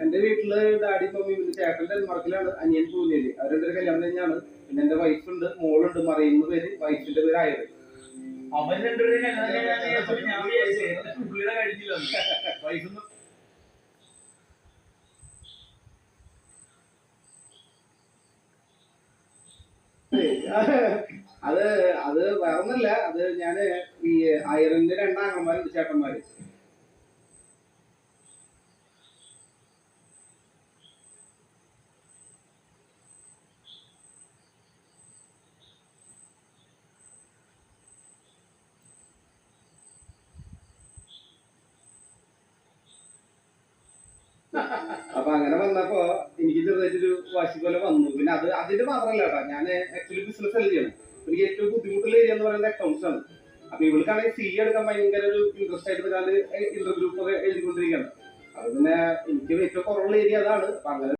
എന്റെ വീട്ടിൽ daddy mummy പിന്നെ ചേട്ടന്റെ മറക്കിലാണ് അനിയൻ സൂര്യൽ അവരുടെ കല്യാണം തന്നെയാണ് പിന്നെ എന്റെ വൈഫ് ഉണ്ട് മോളുണ്ട് മറിയുന്ന പേര് വൈഫിന്റെ പേര് ആയത് അവൻ രണ്ടുപേരും കഴിഞ്ഞില്ല വൈഫൊന്നും അത് അത് വേറൊന്നല്ല അത് ഞാൻ ഈ അയറിന്റെ രണ്ടാങ്ങന്മാരുണ്ട് ചേട്ടന്മാര്. അപ്പൊ അങ്ങനെ വന്നപ്പോ എനിക്ക് ചെറുതായിട്ടൊരു വാശി പോലെ വന്നു. പിന്നെ അത് അതിന്റെ മാത്രല്ല കേട്ടോ. ഞാൻ ആക്ച്വലി ബിസിനസ് അല്ല ചെയ്യണം എനിക്ക് ഏറ്റവും ബുദ്ധിമുട്ടുള്ള ഏരിയ എന്ന് പറയുന്നത് അക്കൗണ്ട്സ് ആണ്. അപ്പൊ ഇവൾക്കാണെങ്കിൽ സി എടുക്കാൻ ഭയങ്കര ഒരു ഇൻട്രസ്റ്റ് ആയിട്ട് ഞാൻ ഇന്റർഗ്രൂപ്പ് ഒക്കെ എഴുതിക്കൊണ്ടിരിക്കുകയാണ്. അത് പിന്നെ എനിക്ക് ഏറ്റവും കുറവുള്ള ഏരിയ അതാണ്. അപ്പൊ അങ്ങനെ